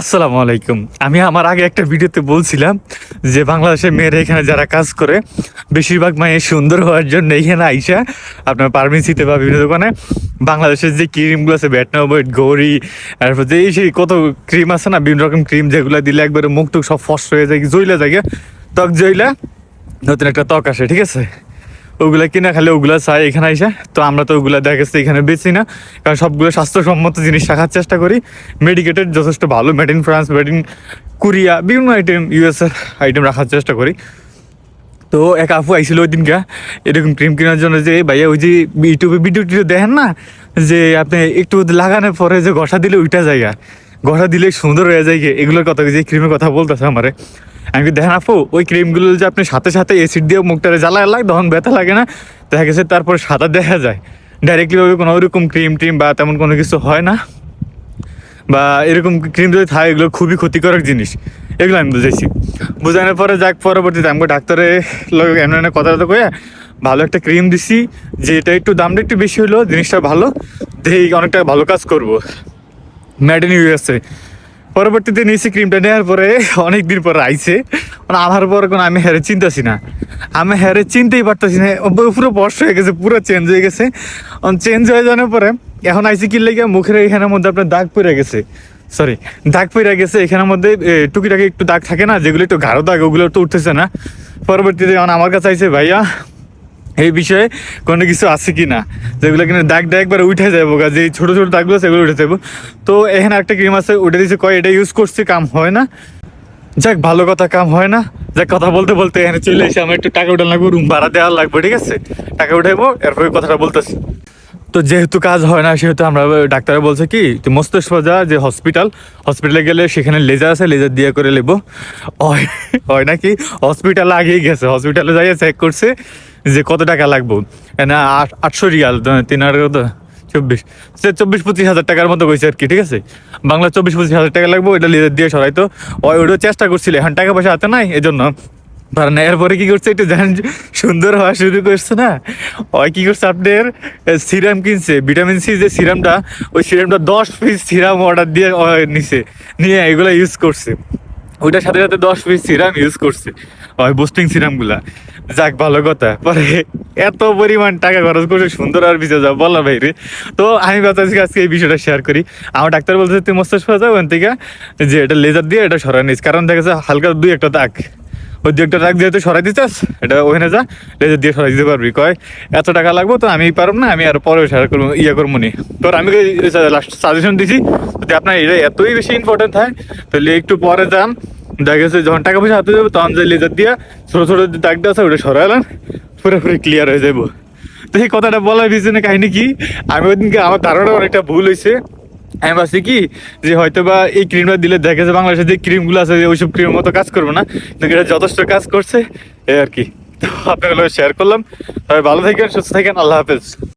আসসালামু আলাইকুম। আমি আমার আগে একটা ভিডিওতে বলছিলাম যে বাংলাদেশের মেয়েরা এখানে যারা কাজ করে, বেশিরভাগ মায়ের সুন্দর হওয়ার জন্য এখানে আইসা আপনার পারমিসিতে বা বিভিন্ন দোকানে বাংলাদেশের যে ক্রিমগুলো আছে ব্যাটনোবয়েড গৌরি, তারপর যে সেই কত ক্রিম আছে না, বিভিন্ন রকম ক্রিম যেগুলো দিলে একবারে মুখ টুক সব ফস হয়ে যায়, জইলা যায় ত্বক জইলা, নতুন একটা ত্বক আসে, ঠিক আছে? ওগুলা কিনা, খালি ওগুলা চাই এখানে আইসা। তো আমরা তো ওগুলা দেখা গেছে এখানে বেচি না। কারণ সবগুলো স্বাস্থ্যসম্মত জিনিস রাখার চেষ্টা করি। মেডিকেটেড যথেষ্ট ভালো। Made in France made in Korea বিভিন্ন আইটেম ইউএসএর আইটেম রাখার চেষ্টা করি। তো এক আপু আইছিল ওই দিনকা এরকম ক্রিম কেনার জন্য যে, ভাইয়া, ওই যে ইউটিউবে ভিডিও টিডিও দেখেন না? যে আপনি একটু লাগানোর পরে যে ঘষা দিলে ওইটা জায়গা। ঘষা দিলে সুন্দর হয়ে যায়। এগুলোর কথা যে ক্রিমের কথা বলতেছে আমারে। আমি দেখেন আপু, ওই ক্রিমগুলো যে আপনি সাথে সাথে এসিড দিয়ে মুখটারে জ্বালা লাগে তখন ব্যথা লাগে না। দেখা গেছে তারপর সাদা দেখা যায়। ডাইরেক্টলি ভাবে কোনো ওরকম ক্রিম ট্রিম বা তেমন কোনো কিছু হয় না। বা এরকম ক্রিম যদি থাকে, এগুলো খুবই ক্ষতিকারক জিনিস। এগুলো আমি বুঝেছি বোঝানোর পরে যাক, পরবর্তীতে আমাকে ডাক্তারে লগে এমন এমন কথা তো কয়ে ভালো একটা ক্রিম দিছি যে এটা একটু দামটা একটু বেশি হলো জিনিসটা ভালো। দেখি অনেকটা ভালো কাজ করব। ম্যাড ইন ইউএসএ পরবর্তীতে নিয়েছি ক্রিমটা নেওয়ার পরে অনেক দিন পরে আইছে। মানে আমার পরে কোনো আমি হ্যারে চিনতেছি না। আমি হ্যারে চিনতেই পারতেছি না। পুরো বর্ষ হয়ে গেছে, পুরো চেঞ্জ হয়ে গেছে। চেঞ্জ হয়ে যাওয়ার পরে এখন আইসি কি লেগে, মুখের এখানের মধ্যে আপনার দাগ পড়ে গেছে। সরি দাগ পড়ে গেছে এখানের মধ্যে। টুকিটাকি একটু দাগ থাকে না, যেগুলো একটু গাঢ় দাগ, ওগুলো তো উঠতেছে না। পরবর্তীতে আমার কাছে আইছে, ভাইয়া এই বিষয়ে কোনো কিছু আছে কি না যেগুলো কিনা দাগ দাগ একবার উঠে যাব যে ছোট ছোট দাগগুলো সেগুলো উঠে যাব তো এখানে একটা ক্রিম আছে উঠে দিয়েছে কয়, এটা ইউজ করছি, কাম হয় না। যাক, ভালো কথা, কাম হয় না। যাক, কথা বলতে বলতে এখানে চলে এসে আমার একটু টাকা উঠান লাগবে রুম ভাড়া দেওয়া লাগবে, ঠিক আছে? টাকা উঠাইবো, এরপরে কথাটা বলতেছি। তো যেহেতু কাজ হয় না, সেহেতু আমরা ডাক্তার বলছে কি, যে মস্তিষ্ক যা, যে হসপিটাল হসপিটালে গেলে সেখানে লেজার আছে লেজার দিয়ে করে নেব হয় নাকি? হসপিটালে আগেই গেছে হসপিটালে যাই চেক করছে। যে কত টাকা লাগবো? না, আট- আটশো রিয়াল তিন হাজার কত? চব্বিশ। সে চব্বিশ পঁচিশ হাজার টাকার মতো কইছে আর কি, ঠিক আছে? বাংলা চব্বিশ পঁচিশ হাজার টাকা লাগবে ওইটা লেজার দিয়ে সরাইতো। ওই ওইটা চেষ্টা করছিল, এখন টাকা পয়সা হাতে নাই, এজন্য। আর নেয়ার পরে কি করছে, একটু জান সুন্দর হওয়া শুরু করছে না? ওই কি করছে, আপনার সিরাম কিনছে, ভিটামিন সি যে সিরামটা, ওই সিরামটা দশ পিস সিরাম অর্ডার দিয়ে নিছে। নিয়ে এগুলো ইউজ করছে। ওইটার সাথে সাথে দশ পিস সিরাম ইউজ করছে। ওই বুস্টিং সিরামগুলা। যাক, ভালো কথা। পরে এত পরিমাণ টাকা খরচ করছে সুন্দর আর বিষয় যাও বলার বাইরে তো আমি ভাবতেছি আজকে এই বিষয়টা শেয়ার করি। আমার ডাক্তার বলছে, তুই মস্তিষ্ক যাও ওখান থেকে, যে এটা লেজার দিয়ে এটা সরানিস কারণ দেখা যাচ্ছে হালকা দুই একটা দাগ। ওই দু একটা দাগ যেহেতু সরাই দিতেস এটা ওখানে যা, লেজার দিয়ে সরাই দিতে পারবি। কয়, এত টাকা লাগবো তো আমি পারব না, আমি আর পরে শেয়ার করব ইয়ে করব নি। তোর আমি লাস্ট সাজেশন দিছি, যদি আপনার এটা এতই বেশি ইম্পর্টেন্ট হয়, তাহলে একটু পরে যান। দেখা গেছে যখন টাকা পয়সা হাতে যাবে, তখন যে লেজার দিয়ে ছোটো ছোটো যে দাগটা আছে, ওটা সরাইলেন, পুরোপুরি ক্লিয়ার হয়ে যাব তো এই কথাটা বলার পিছনে কাহিনী কি? আমি ওই দিনকে আমার ধারণা অনেকটা ভুল হয়েছে। আমি ভাবছি কি যে হয়তো বা এই ক্রিমটা দিলে দেখে যে বাংলাদেশের যে ক্রিমগুলো আছে ওইসব ক্রিমের মতো কাজ করব না। কিন্তু এটা যথেষ্ট কাজ করছে, এই আর কি। তো আপনাগুলো শেয়ার করলাম। তবে ভালো থাকেন, সুস্থ থাকেন, আল্লাহ হাফেজ।